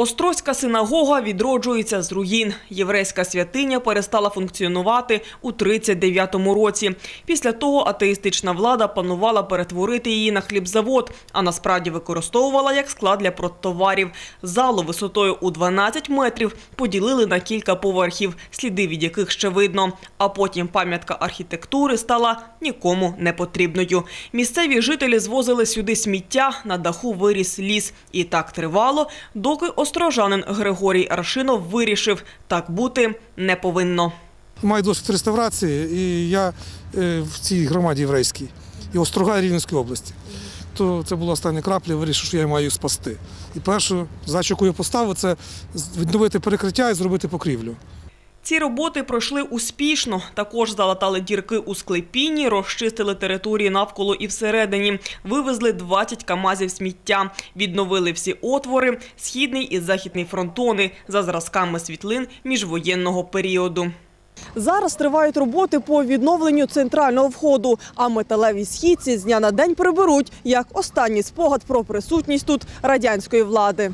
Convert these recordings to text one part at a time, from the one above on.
Острозька синагога відроджується з руїн. Єврейська святиня перестала функціонувати у 39-му році. Після того атеїстична влада планувала перетворити її на хлібзавод, а насправді використовувала як склад для продтоварів. Залу висотою у 12 метрів поділили на кілька поверхів, сліди від яких ще видно. А потім пам'ятка архітектури стала нікому не потрібною. Місцеві жителі звозили сюди сміття, на даху виріс ліс. І так тривало, доки острожанин Григорій Аршинов вирішив, так бути не повинно. Маю досвід реставрації, і я е, в цій громаді єврейській, і Острога Рівненської області. То це була остання крапля, вирішив, що я маю спасти. І першу задачу, яку я поставив, це відновити перекриття і зробити покрівлю. Ці роботи пройшли успішно. Також залатали дірки у склепінні, розчистили території навколо і всередині, вивезли 20 камазів сміття, відновили всі отвори, східний і західний фронтони за зразками світлин міжвоєнного періоду. Зараз тривають роботи по відновленню центрального входу, а металеві східці з дня на день приберуть як останній спогад про присутність тут радянської влади.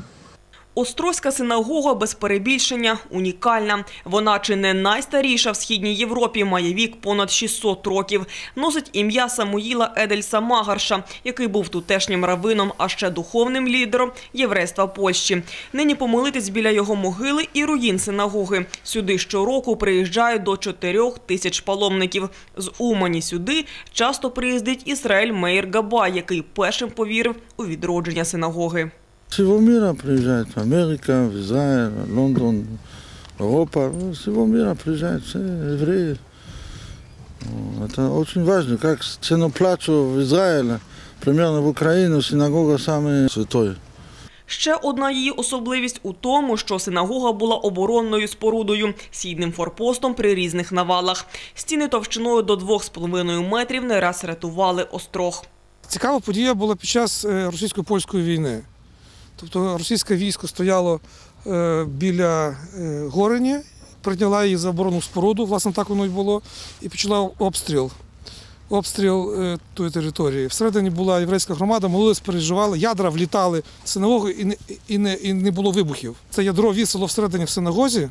Острозька синагога без перебільшення унікальна. Вона чи не найстаріша в східній Європі, має вік понад 600 років. Носить ім'я Самуїла Едельса Магарша, який був тутешнім равином, а ще духовним лідером єврейства Польщі. Нині помолитись біля його могили і руїн синагоги. Сюди щороку приїжджають до 4 тисяч паломників. З Умані сюди часто приїздить Ісраїль Мейр Габа, який першим повірив у відродження синагоги. Всего мира приезжают. Америка, в Израиль, Лондон, Европа. Всего мира приезжают все евреи. Это очень важно. Как ценоплачу в Израиле, примерно в Украину синагога самая святое. Ще одна її особливість у тому, що синагога була оборонною спорудою, сідним форпостом при різних навалах. Стіни товщиною до 2,5 метрів не раз рятували острог. Цікава подія була під час е, російсько-польської війни. Тобто російське військо стояло е, біля е, Горені, прийняла її за оборонну споруду, власне, так воно й було, і почала обстріл. Обстріл е, тої території. Всередині була єврейська громада, молились, переживали, ядра влітали в синагогу і не, і, не, і не було вибухів. Це ядро вісило всередині в синагозі,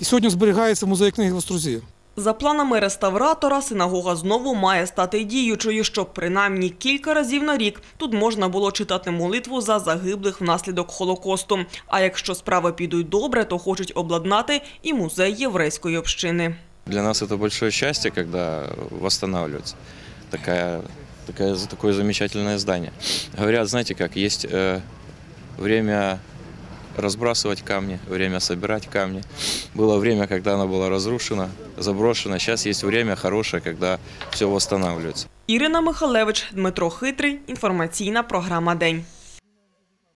і сьогодні зберігається в музеї книги в Острозі. За планами реставратора, синагога знову має стати діючою, щоб принаймні кілька разів на рік тут можна було читати молитву за загиблих внаслідок Холокосту. А якщо справи підуть добре, то хочуть обладнати і музей єврейської общини. Для нас это большое счастье, когда восстанавливается такая, такая, такое замечательное здание. Говорят, знаете как, есть э, время разбрасывать камни, время собирать камни. Было время, когда оно было разрушено, заброшено. Сейчас есть время хорошее, когда все восстанавливается. Ірина Михалевич, Дмитро Хитрий. Інформаційна програма «День».